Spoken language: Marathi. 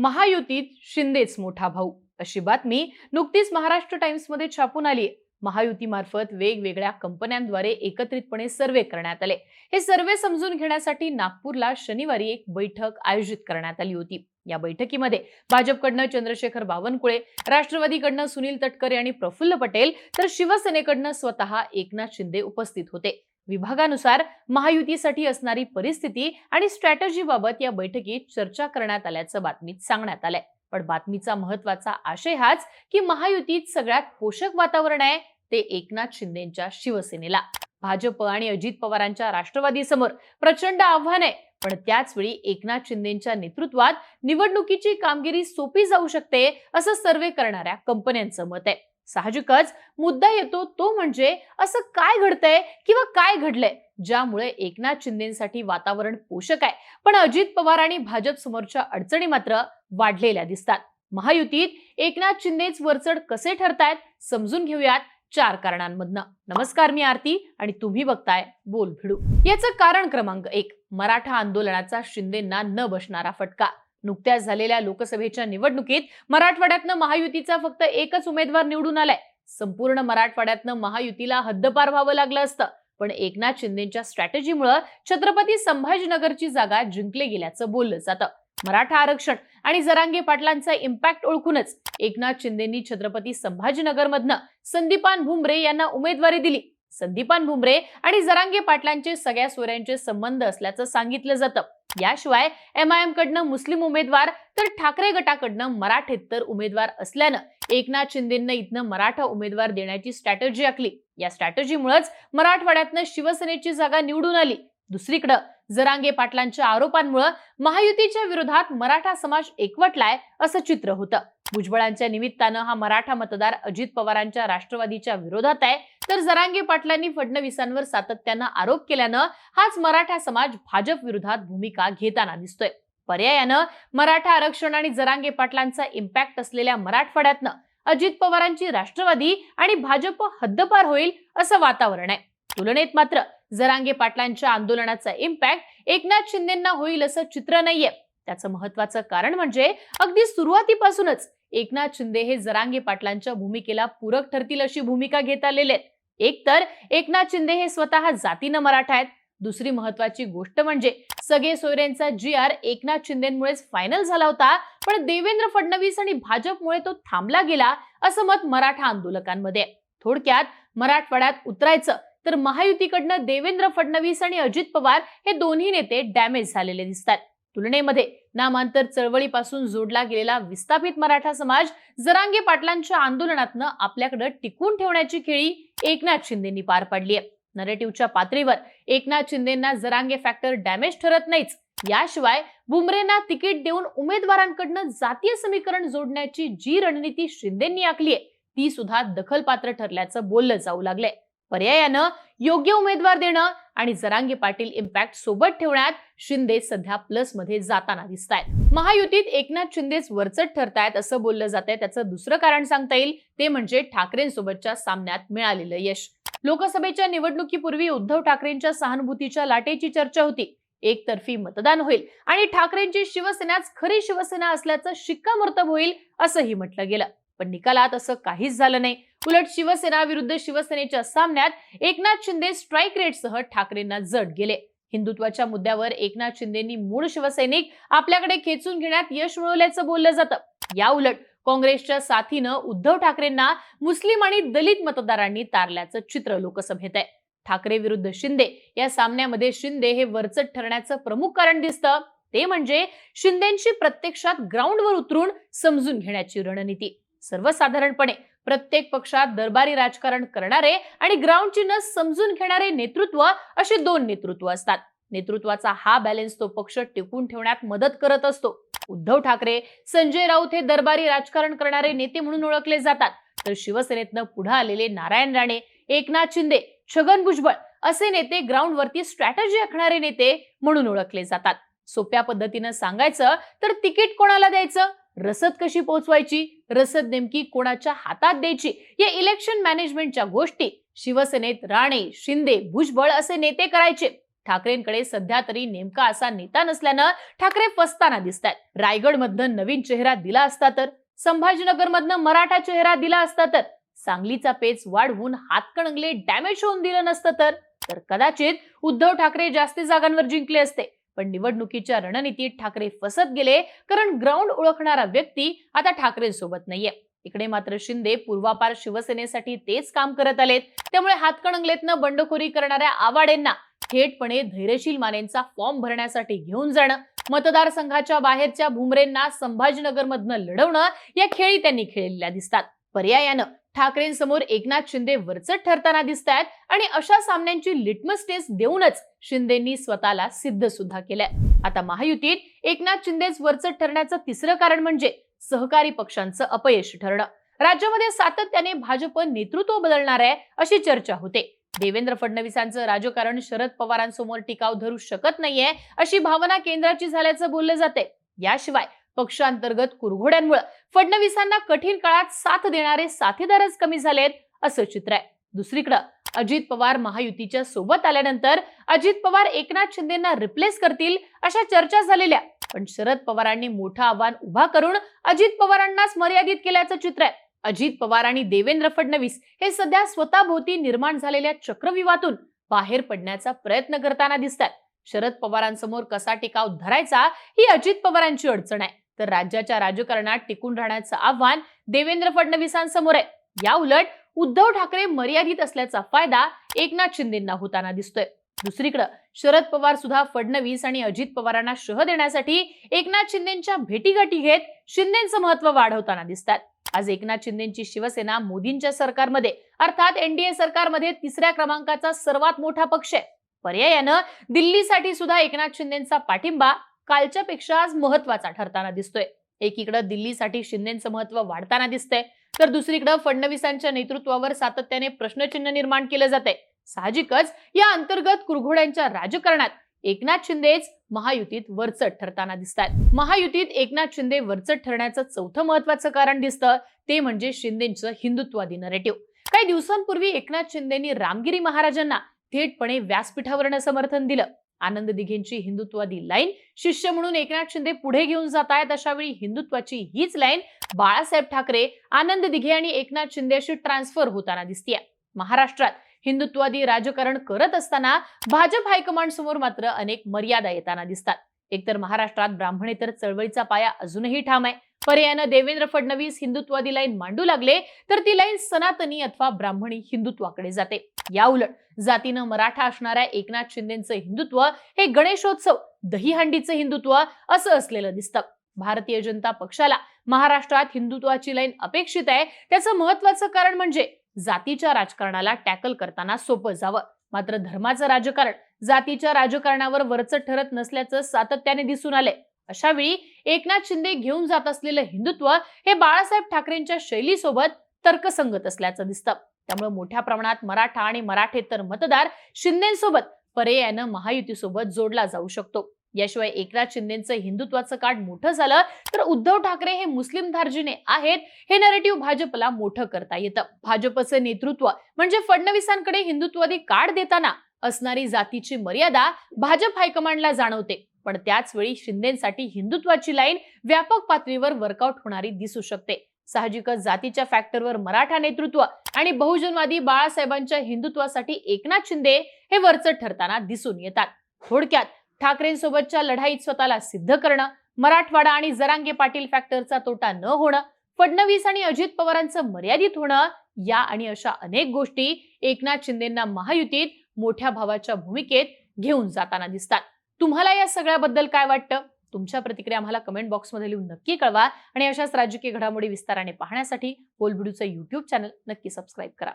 महायुतीत शिंदेच मोठा भाऊ. अशी बातमी नुकतीच महाराष्ट्र टाइम्समध्ये छापून आली. महायुतीमार्फत वेगवेगळ्या कंपन्यांद्वारे एकत्रितपणे सर्वे करण्यात आले. हे सर्वे समजून घेण्यासाठी नागपूरला शनिवारी एक बैठक आयोजित करण्यात आली होती. या बैठकीमध्ये भाजपकडनं चंद्रशेखर बावनकुळे राष्ट्रवादीकडनं सुनील तटकरे आणि प्रफुल्ल पटेल तर शिवसेनेकडनं स्वतः एकनाथ शिंदे उपस्थित होते. विभागानुसार महायुतीसाठी असणारी परिस्थिती आणि स्ट्रॅटजीबाबत या बैठकीत चर्चा करण्यात आल्याचं बातमीत सांगण्यात आलंय. पण बातमीचा महत्त्वाचा आशय हाच की महायुतीत सगळ्यात पोषक वातावरण आहे ते एकनाथ शिंदेच्या शिवसेनेला. भाजप आणि अजित पवारांच्या राष्ट्रवादीसमोर प्रचंड आव्हान आहे पण त्याच वेळी एकनाथ शिंदेच्या नेतृत्वात निवडणुकीची कामगिरी सोपी जाऊ शकते असं सर्वे करणाऱ्या कंपन्यांचं मत आहे. साहजिकच मुद्दा येतो तो म्हणजे असं काय घडतंय किंवा काय घडलंय ज्यामुळे एकनाथ शिंदेसाठी वातावरण पोषक आहे. पण अजित पवार आणि भाजप समोरच्या अडचणी मात्र वाढलेल्या दिसतात. महायुतीत एकनाथ शिंदेच वरचढ कसे ठरतायत समजून घेऊयात चार कारणांमधनं. नमस्कार मी आरती आणि तुम्ही बघताय बोल भिडू याचं कारण क्रमांक एक मराठा आंदोलनाचा शिंदेंना न बसणारा फटका. नुकत्याच झालेल्या लोकसभेच्या निवडणुकीत मराठवाड्यातनं महायुतीचा फक्त एकच उमेदवार निवडून आलाय. संपूर्ण मराठवाड्यातनं महायुतीला हद्दपार व्हावं लागलं असतं. पण एकनाथ शिंदेच्या स्ट्रॅटेजीमुळं छत्रपती संभाजीनगरची जागा जिंकले गेल्याचं बोललं जातं. मराठा आरक्षण आणि जरांगे पाटलांचा इम्पॅक्ट ओळखूनच एकनाथ शिंदेनी छत्रपती संभाजीनगरमधनं संदीपान भुमरे यांना उमेदवारी दिली. संदीपान भुमरे आणि जरांगे पाटलांचे सगळ्या सोऱ्यांचे संबंध असल्याचं सांगितलं जातं. याशिवाय एम आय एम कडनं मुस्लिम उमेदवार तर ठाकरे गटाकडनं मराठेतर उमेदवार असल्यानं एकनाथ शिंदेनं इथनं मराठा उमेदवार देण्याची स्ट्रॅटर्जी आखली. या स्ट्रॅटर्जीमुळेच मराठवाड्यातनं शिवसेनेची जागा निवडून आली. दुसरीकडं जरांगे पाटलांच्या आरोपांमुळे महायुतीच्या विरोधात मराठा समाज एकवटलाय असं चित्र होतं. भुजबळांच्या निमित्तानं हा मराठा मतदार अजित पवारांच्या राष्ट्रवादीच्या विरोधात आहे. तर जरांगे पाटलांनी फडणवीसांवर सातत्यानं आरोप केल्यानं हाच मराठा समाज भाजप विरोधात भूमिका घेताना दिसतोय. पर्यायानं मराठा आरक्षण आणि जरांगे पाटलांचा इम्पॅक्ट असलेल्या मराठवाड्यातनं अजित पवारांची राष्ट्रवादी आणि भाजप हद्दपार होईल असं वातावरण आहे. तुलनेत मात्र जरांगे पाटलांच्या आंदोलनाचा इम्पॅक्ट एकनाथ शिंदेना होईल असं चित्र नाहीये. त्याचं महत्वाचं कारण म्हणजे अगदी सुरुवातीपासूनच एकनाथ शिंदे हे जरांगे पाटलांच्या भूमिकेला पूरक ठरतील अशी भूमिका घेत आलेले आहेत. एकतर एकनाथ शिंदे हे स्वतः जातीनं मराठा आहेत. दुसरी महत्वाची गोष्ट म्हणजे सगळे सोयऱ्यांचा जी आर एकनाथ शिंदेमुळेच फायनल झाला होता पण देवेंद्र फडणवीस आणि भाजपमुळे तो थांबला गेला असं मत मराठा आंदोलकांमध्ये थोडक्यात मराठवाड्यात उतरायचं तर महायुतीकडनं देवेंद्र फडणवीस आणि अजित पवार हे दोन्ही नेते डॅमेज झालेले दिसतात. तुलनेमध्ये नामांतर चळवळीपासून जोडला गेलेला विस्थापित मराठा समाज जरांगे पाटलांच्या आंदोलनातनं आपल्याकडे टिकून ठेवण्याची खेळी एकनाथ शिंदेनी पार पाडली आहे. नरेटिव्हच्या पातळीवर एकनाथ शिंदेना जरांगे फॅक्टर डॅमेज ठरत नाहीच. याशिवाय बुमरेंना तिकीट देऊन उमेदवारांकडनं जातीय समीकरण जोडण्याची जी रणनीती शिंदेंनी आखली आहे ती सुद्धा दखलपात्र ठरल्याचं बोललं जाऊ लागलंय. पर्यायानं योग्य उमेदवार देणं आणि जरांगे पाटील इम्पॅक्ट सोबत ठेवण्यात शिंदे सध्या प्लसमध्ये जाताना दिसत आहेत महायुतीत एकनाथ शिंदेच वरचट ठरतायत असं बोललं जात आहे त्याचं दुसरं कारण सांगता येईल ते म्हणजे ठाकरेंसोबतच्या सामन्यात मिळालेलं यश. लोकसभेच्या निवडणुकीपूर्वी उद्धव ठाकरेंच्या सहानुभूतीच्या लाटेची चर्चा होती. एकतर्फी मतदान होईल आणि ठाकरेंची शिवसेनाच खरी शिवसेना असल्याचं शिक्कामोर्तब होईल असंही म्हटलं गेलं. पण निकालात असं काहीच झालं नाही. उलट शिवसेना विरुद्ध शिवसेनेच्या सामन्यात एकनाथ शिंदे स्ट्राईक रेटसह ठाकरेंना जड गेले. हिंदुत्वाच्या मुद्द्यावर एकनाथ शिंदेनी मूळ शिवसैनिक आपल्याकडे खेचून घेण्यात यश मिळवल्याचं बोललं जातं. या उलट काँग्रेसच्या साथीनं उद्धव ठाकरेंना मुस्लिम आणि दलित मतदारांनी तारल्याचं चित्र लोकसभेत आहे. ठाकरे विरुद्ध शिंदे या सामन्यामध्ये शिंदे हे वरचट ठरण्याचं प्रमुख कारण दिसतं. ते म्हणजे शिंदेची प्रत्यक्षात ग्राउंडवर उतरून समजून घेण्याची रणनीती. सर्वसाधारणपणे प्रत्येक पक्षात दरबारी राजकारण करणारे आणि ग्राउंडची नस समजून घेणारे नेतृत्व असे दोन नेतृत्व असतात. नेतृत्वाचा हा बॅलन्स तो पक्ष टिकून ठेवण्यात मदत करत असतो. उद्धव ठाकरे संजय राऊत हे दरबारी राजकारण करणारे नेते म्हणून ओळखले जातात. तर शिवसेनेतनं पुढे आलेले नारायण राणे एकनाथ शिंदे छगन भुजबळ असे नेते ग्राउंडवरती स्ट्रॅटजी आखणारे नेते म्हणून ओळखले जातात. सोप्या पद्धतीनं सांगायचं तर तिकीट कोणाला द्यायचं? रसद कशी पोहोचवायची रसद नेमकी कोणाच्या हातात द्यायची? या इलेक्शन मॅनेजमेंटच्या गोष्टी शिवसेनेत राणे शिंदे भुजबळ असे नेते करायचे. ठाकरेंकडे सध्या तरी नेमका असा नेता नसल्यानं ठाकरे फसताना दिसतात रायगडमधनं नवीन चेहरा दिला असता तर संभाजीनगरमधनं मराठा चेहरा दिला असता तर सांगलीचा पेच वाढवून हातकणंगले डॅमेज होऊन दिलं नसतं तर तर कदाचित उद्धव ठाकरे जास्ती जागांवर जिंकले असते. पण निवडणुकीच्या रणनीतीत ठाकरे फसत गेले कारण ग्राउंड ओळखणारा व्यक्ती आता ठाकरेंसोबत नाहीये. इकडे मात्र शिंदे पूर्वापार शिवसेनेसाठी तेच काम करत आलेत. त्यामुळे हातकणंगलेतनं बंडखोरी करणाऱ्या आवाडेंना थेटपणे धैर्यशील मानेंचा फॉर्म भरण्यासाठी घेऊन जाणं मतदारसंघाच्या बाहेरच्या भुमरेंना संभाजीनगरमधनं लढवणं या खेळी त्यांनी खेळलेल्या दिसतात. पर्यायानं ठाकरेंसमोर एकनाथ शिंदे वरचट ठरताना दिसत आहेत आणि अशा सामन्यांची लिटमस टेस्ट देऊनच शिंदेंनी स्वतःला सिद्ध सुद्धा केलंय. आता महायुतीत एकनाथ शिंदेच वरचट ठरण्याचं तिसरं कारण म्हणजे सहकारी पक्षांचं अपयश ठरणं. राज्यामध्ये सातत्याने भाजप नेतृत्व बदलणार आहे अशी चर्चा होते. देवेंद्र फडणवीसांचं राजकारण शरद पवारांसमोर टिकाव धरू शकत नाहीये अशी भावना केंद्राची झाल्याचं बोललं जाते याशिवाय पक्षांतर्गत कुरघोड्यांमुळे फडणवीसांना कठीण काळात साथ देणारे साथीदारच कमी झालेत असं चित्र आहे. दुसरीकडं अजित पवार महायुतीच्या सोबत आल्यानंतर अजित पवार एकनाथ शिंदेना रिप्लेस करतील अशा चर्चा झालेल्या. पण शरद पवारांनी मोठं आव्हान उभा करून अजित पवारांनाच मर्यादित केल्याचं चित्र आहे. अजित पवार आणि देवेंद्र फडणवीस हे सध्या स्वतःभोवती निर्माण झालेल्या चक्रव्यूहातून बाहेर पडण्याचा प्रयत्न करताना दिसतात शरद पवारांसमोर कसा टिकाव धरायचा ही अजित पवारांची अडचण आहे. तर राज्याच्या राजकारणात टिकून राहण्याचं आव्हान देवेंद्र फडणवीसांसमोर आहे. या उलट उद्धव ठाकरे मर्यादित असल्याचा फायदा एकनाथ शिंदेना होताना दिसतोय. दुसरीकडे शरद पवार सुद्धा फडणवीस आणि अजित पवारांना शह देण्यासाठी एकनाथ शिंदेच्या भेटीगाठी घेत शिंदेचं महत्त्व वाढवताना दिसतात. आज एकनाथ शिंदेची शिवसेना मोदींच्या सरकारमध्ये अर्थात एनडीए सरकारमध्ये तिसऱ्या क्रमांकाचा सर्वात मोठा पक्ष आहे. पर्यायानं दिल्लीसाठी सुद्धा एकनाथ शिंदेचा पाठिंबा कालच्या पेक्षा आज महत्त्वाचा ठरताना दिसतोय. एकीकडे दिल्लीसाठी शिंदेचं महत्त्व वाढताना दिसतंय तर दुसरीकडे फडणवीसांच्या नेतृत्वावर सातत्याने प्रश्नचिन्ह निर्माण केलं जाते साहजिकच या अंतर्गत कुरघोड्यांच्या राजकारणात एकनाथ शिंदेच महायुतीत वरचढ ठरताना दिसतात महायुतीत एकनाथ शिंदे वरचढ ठरण्याचं चौथं महत्वाचं कारण दिसतं ते म्हणजे शिंदेचं हिंदुत्वादी नरेटिव्ह काही दिवसांपूर्वी एकनाथ शिंदेनी रामगिरी महाराजांना थेटपणे व्यासपीठावरनं समर्थन दिलं. आनंद दिघेंची हिंदुत्वादी लाईन. शिष्य म्हणून एकनाथ शिंदे पुढे घेऊन जात आहेत अशा वेळी हिंदुत्वाची हीच लाईन. बाळासाहेब ठाकरे आनंद दिघे आणि एकनाथ शिंदे अशी ट्रान्सफर होताना दिसतीये. महाराष्ट्रात हिंदुत्वादी राजकारण करत असताना भाजप हायकमांड समोर मात्र अनेक मर्यादा येताना दिसतात. एकतर महाराष्ट्रात ब्राह्मणेतर चळवळीचा पाया अजूनही ठाम आहे. पर्यायानं देवेंद्र फडणवीस हिंदुत्वादी लाईन मांडू लागले तर ती लाईन सनातनी अथवा ब्राह्मणी हिंदुत्वाकडे जाते. याउलट. जातीनं मराठा असणाऱ्या एकनाथ शिंदेचं हिंदुत्व हे गणेशोत्सव दहीहंडीचं हिंदुत्व असं असलेलं दिसतं. भारतीय जनता पक्षाला महाराष्ट्रात हिंदुत्वाची लाईन अपेक्षित आहे. त्याचं महत्वाचं कारण म्हणजे जातीच्या राजकारणाला टॅकल करताना सोपं जावं. मात्र धर्माचं राजकारण जातीच्या राजकारणावर वरचं ठरत नसल्याचं सातत्याने दिसून आलंय. अशा वेळी एकनाथ शिंदे घेऊन जात असलेलं हिंदुत्व हे बाळासाहेब ठाकरेंच्या शैलीसोबत तर्कसंगत असल्याचं दिसतं. त्यामुळे मोठ्या प्रमाणात मराठा आणि मराठेतर मतदार शिंदेसोबत पर्यायानं महायुतीसोबत जोडला जाऊ शकतो. याशिवाय एकनाथ शिंदेचं हिंदुत्वाचं काढ मोठं झालं तर उद्धव ठाकरे हे मुस्लिम धार्जिने आहेत हे नरेटिव्ह भाजपला मोठं करता येतं. भाजपचं नेतृत्व म्हणजे फडणवीसांकडे हिंदुत्वादी कार्ड देताना असणारी जातीची मर्यादा भाजप हायकमांडला जाणवते. पण त्याचवेळी शिंदेसाठी हिंदुत्वाची लाईन व्यापक पातळीवर वर्कआउट होणारी दिसू शकते. साहजिकच जातीच्या फॅक्टरवर मराठा नेतृत्व आणि बहुजनवादी बाळासाहेबांच्या हिंदुत्वासाठी एकनाथ शिंदे हे वरचढ ठरताना दिसून येतात. थोडक्यात ठाकरेंसोबतच्या लढाईत स्वतःला सिद्ध करणं मराठवाडा आणि जरांगे पाटील फॅक्टरचा तोटा न होणं फडणवीस आणि अजित पवारांचं मर्यादित होणं या आणि अशा अनेक गोष्टी एकनाथ शिंदेना महायुतीत मोठ्या भावाच्या भूमिकेत घेऊन जाताना दिसतात. तुम्हाला या सगळ्याबद्दल काय वाटतं? तुमच्या प्रतिक्रिया आम्हाला कमेंट बॉक्समध्ये लिहून नक्की कळवा आणि अशाच राजकीय घडामोडी विस्ताराने पाहण्यासाठी बोलबिडूचं युट्यूब चॅनल नक्की सबस्क्राईब करा.